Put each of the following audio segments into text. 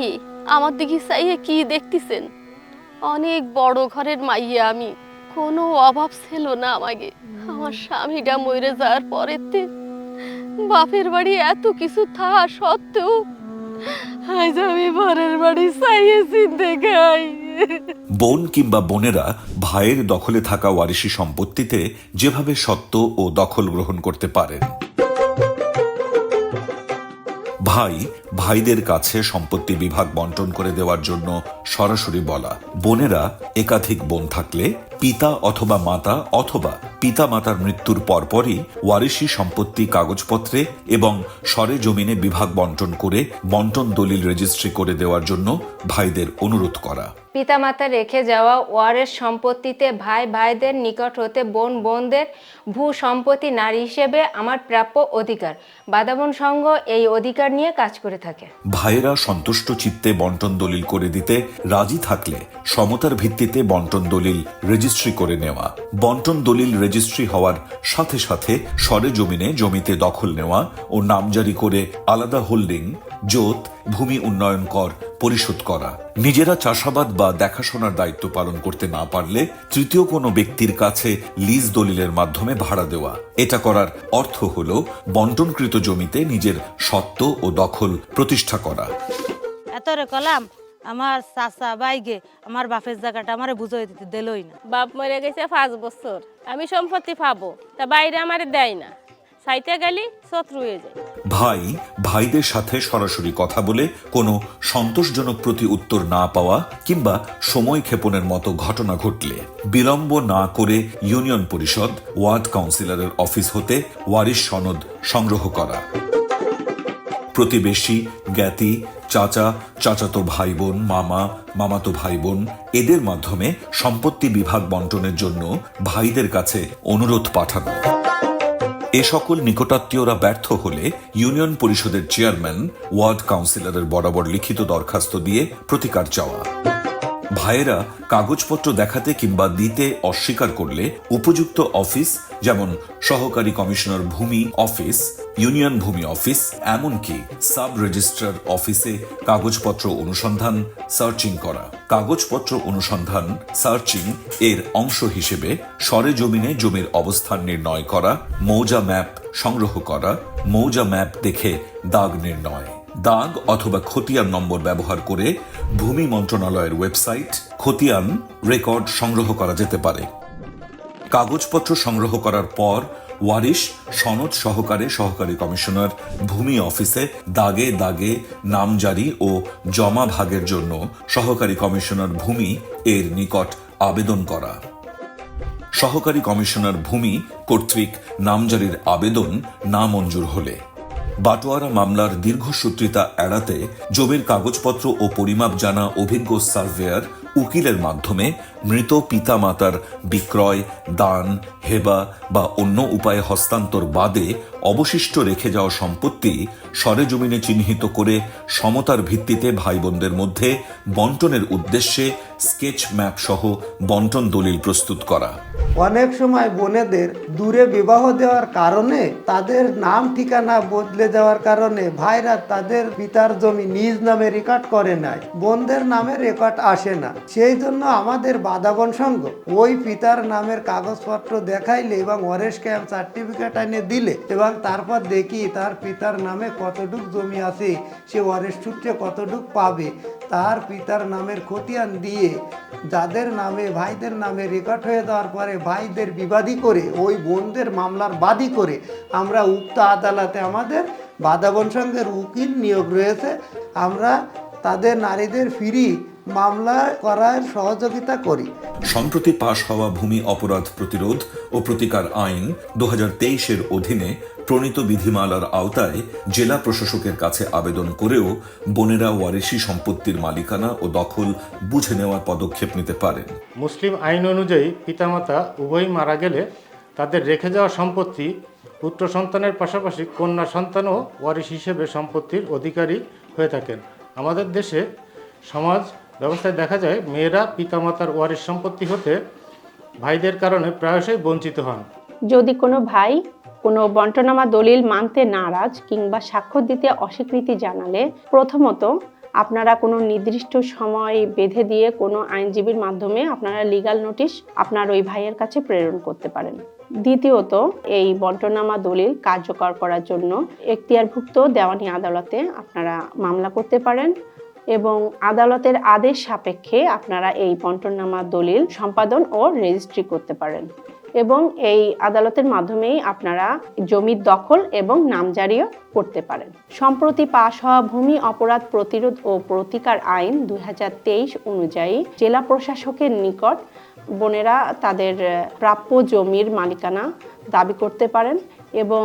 কি? আমার দিকে চাইয়ে কি দেখতেছেন? অনেক বড় ঘরের মাইয়া আমি। কোনো অভাব ছিল না আমাকে আমার স্বামীটা মরে যাওয়ার পরেতে বাপের বাড়ি এত কিছু থাকা সত্ত্বেও আজ আমি পরের বাড়ি চাইয়ে চিনতে খাই। বোন কিংবা বোনেরা ভাইয়ের দখলে থাকা ওয়ারিশি সম্পত্তিতে যেভাবে সত্ত্ব ও দখল গ্রহণ করতে পারেন। ভাই, ভাইদের কাছে সম্পত্তি বিভাগ বন্টন করে দেওয়ার জন্য সরাসরি বলা। বোনেরা একাধিক বোন থাকলে পিতা অথবা মাতা অথবা পিতা মাতার মৃত্যুর পরপরই ওয়ারিশি সম্পত্তি কাগজপত্রে এবং সরে জমিনে বিভাগ বন্টন করে বন্টন দলিল রেজিস্ট্রি করে দেওয়ার জন্য ভাইদের অনুরোধ করা। পিতামাতা রেখে যাওয়া ওয়ারের সম্পত্তিতে ভাই ভাইদের নিকট হতে বোন বোনদের ভূ সম্পত্তি নারী হিসেবে আমার প্রাপ্য অধিকার। বাদাবন সংঘ এই অধিকার নিয়ে কাজ করে থাকে। ভাইয়েরা সন্তুষ্ট চিত্তে বন্টন দলিল করে দিতে রাজি থাকলে সমতার ভিত্তিতে বন্টন দলিল রেজিস্ট্রি করে নেওয়া। বন্টন দলিল রেজিস্ট্রি হওয়ার সাথে সাথে সরে জমিনে জমিতে দখল নেওয়া ও নামজারি করে আলাদা হোল্ডিং, জোত, ভূমি উন্নয়ন কর পরিশোধ করা। নিজেরা চাষাবাদ বা দেখাশোনার দায়িত্ব পালন করতে না পারলে তৃতীয় কোনো ব্যক্তির কাছে লিজ দলিলের মাধ্যমে ভাড়া দেওয়া। এটা করার অর্থ হল বন্টনকৃত জমিতে নিজের সত্ত্ব ও দখল প্রতিষ্ঠা করা। এতরে কলাম আমার চাচা বাইগে আমার বাপের জায়গাটা আমারে বুঝাই দিতে দিলই না। বাপ মরে গেছে পাঁচ বছর আমি সম্পত্তি পাবো তা বাইরে আমারে দেয় না। সাইতে গেলি শত্রু হয়ে যায়। ভাই ভাইদের সাথে সরাসরি কথা বলে কোনো সন্তোষজনক প্রতি উত্তর না পাওয়া কিংবা সময় ক্ষেপণের মতো ঘটনা ঘটলে বিলম্ব না করে ইউনিয়ন পরিষদ ওয়ার্ড কাউন্সিলরের অফিস হতে ওয়ারিশ সনদ সংগ্রহ করা। প্রতিবেশী জ্ঞাতি চাচা, চাচাতো ভাই বোন মামা, মামাতো ভাই বোন এদের মাধ্যমে সম্পত্তি বিভাগ বন্টনের জন্য ভাইদের কাছে অনুরোধ পাঠানো। এ সকল নিকটাত্মীয়রা ব্যর্থ হলে ইউনিয়ন পরিষদের চেয়ারম্যান, ওয়ার্ড কাউন্সিলরের বরাবর লিখিত দরখাস্ত দিয়ে প্রতিকার চাওয়া। ভাইয়েরা কাগজপত্র দেখাতে কিংবা দিতে অস্বীকার করলে উপযুক্ত অফিস, যেমন সহকারী কমিশনার ভূমি অফিস, ইউনিয়ন ভূমি অফিস, এমনকি সাব রেজিস্ট্রার অফিসে কাগজপত্র অনুসন্ধান, সার্চিং করা। কাগজপত্র অনুসন্ধান, সার্চিং এর অংশ হিসেবে সরে জমিনে জমির অবস্থান নির্ণয় করা, মৌজা ম্যাপ সংগ্রহ করা, মৌজা ম্যাপ দেখে দাগ নির্ণয়। দাগ অথবা খতিয়ান নম্বর ব্যবহার করে ভূমি মন্ত্রণালয়ের ওয়েবসাইট খতিয়ান রেকর্ড সংগ্রহ করা যেতে পারে। কাগজপত্র সংগ্রহ করার পর ওয়ারিশ সনদ সহকারে সহকারী কমিশনার ভূমি অফিসে দাগে দাগে নামজারি ও জমা ভাগের জন্য সহকারী কমিশনার ভূমি এর নিকট আবেদন করা। সহকারী কমিশনার ভূমি কর্তৃক নামজারির আবেদন না মঞ্জুর হলে। বাটোয়ারা মামলার দীর্ঘসূত্রিতা এড়াতে জমির কাগজপত্র ও পরিমাপ জানা অভিজ্ঞ সার্ভেয়ার উকিলের মাধ্যমে মৃত পিতা মাতার বিক্রয়, দান, হেবা বা অন্য উপায়ে হস্তান্তর বাদে অবশিষ্ট রেখে যাওয়া সম্পত্তি সরেজমিনে চিহ্নিত করে সমতার ভিত্তিতে ভাই বোনদের মধ্যে বন্টনের উদ্দেশ্যে স্কেচ ম্যাপ সহ বন্টন দলিল প্রস্তুত করা। অনেক সময় বোনেদের দূরে বিবাহ দেওয়ার কারণে তাদের নাম, ঠিকানা বদলে দেওয়ার কারণে ভাইরা তাদের পিতার জমি নিজ নামে রেকর্ড করে নাই বোনদের নামে রেকর্ড আসে না। সেই জন্য আমাদের বাদাবন সংঘ ওই পিতার নামের কাগজপত্র দেখাইলে এবং অরেশ ক্যাম্প সার্টিফিকেট এনে দিলে এবং তারপর দেখি তার পিতার নামে কতটুক জমি আছে, সে ওয়ারেস সূত্রে কতটুক পাবে। তার পিতার নামের খতিয়ান দিয়ে যাদের নামে, ভাইদের নামে রেকর্ড হয়ে যাওয়ার পরে ভাইদের বিবাদী করে, ওই বোনদের মামলার বাদী করে আমরা উক্ত আদালতে আমাদের বাদাবন সংঘের উকিল নিয়োগ রয়েছে। আমরা তাদের নারীদের ফিরি মামলা করার সহযোগিতা করি। সম্প্রতি পাশ হওয়া ভূমি অপরাধ প্রতিরোধ ও প্রতিকার আইন দু এর অধীনে প্রণীত বিধিমালার আওতায় জেলা প্রশাসকের কাছে আবেদন করেও বোনেরা ওয়ারিশি সম্পত্তির মালিকানা ও দখল বুঝে নেওয়ার পদক্ষেপ নিতে পারেন। মুসলিম আইন অনুযায়ী পিতামাতা উভয়ই মারা গেলে তাদের রেখে যাওয়া সম্পত্তি পুত্র সন্তানের পাশাপাশি কন্যা সন্তানও ওয়ারিশ হিসেবে সম্পত্তির অধিকারী হয়ে থাকেন। আমাদের দেশে সমাজ ব্যবস্থায় দেখা যায় মেয়েরা পিতামাতার ওয়ারিশ সম্পত্তি হতে ভাইদের কারণে প্রায়শই বঞ্চিত হন। যদি কোনো ভাই কোনো বন্টনামা দলিল মানতে নারাজ কিংবা স্বাক্ষর দিতে অস্বীকৃতি জানালে, প্রথমত আপনারা কোনো নির্দিষ্ট সময় বেঁধে দিয়ে কোনো আইনজীবীর মাধ্যমে আপনারা লিগাল নোটিশ আপনার ওই ভাইয়ের কাছে প্রেরণ করতে পারেন। দ্বিতীয়ত, এই বন্টনামা দলিল কার্যকর করার জন্য এখতিয়ারভুক্ত দেওয়ানি আদালতে আপনারা মামলা করতে পারেন। এবং আদালতের আদেশ সাপেক্ষে আপনারা এই বন্টনামা দলিল সম্পাদন ও রেজিস্ট্রি করতে পারেন। এবং এই আদালতের মাধ্যমেই আপনারা জমির দখল এবং নামজারিও করতে পারেন। সম্প্রতি পাশ হওয়া ভূমি অপরাধ প্রতিরোধ ও প্রতিকার আইন দুই হাজার তেইশ অনুযায়ী জেলা প্রশাসকের নিকট বোনেরা তাদের প্রাপ্য জমির মালিকানা দাবি করতে পারেন এবং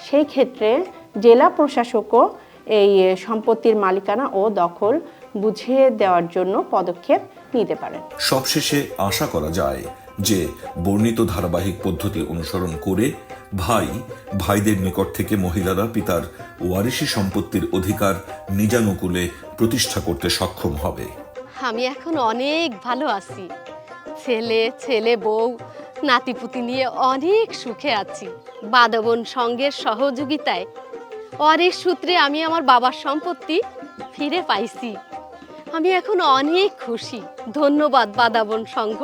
সেই ক্ষেত্রে জেলা প্রশাসকও এই সম্পত্তির মালিকানা ও দখল বুঝিয়ে দেওয়ার জন্য পদক্ষেপ নিতে পারেন। সবশেষে আশা করা যায় যে বর্ণিত ধারাবাহিক পদ্ধতি অনুসরণ করে ভাই ভাইদের নিকট থেকে মহিলারা পিতার ওয়ারিশি সম্পত্তির অধিকার নিজানুকূলে প্রতিষ্ঠা করতে সক্ষম হবে। আমি এখন অনেক ভালো আছি। ছেলে ছেলে বউ নাতিপুতি নিয়ে অনেক সুখে আছি। বাদবন সঙ্গের সহযোগিতায় অনেক সূত্রে আমি আমার বাবার সম্পত্তি ফিরে পাইছি। আমি এখন অনেক খুশি। ধন্যবাদ বাদাবন সংঘ।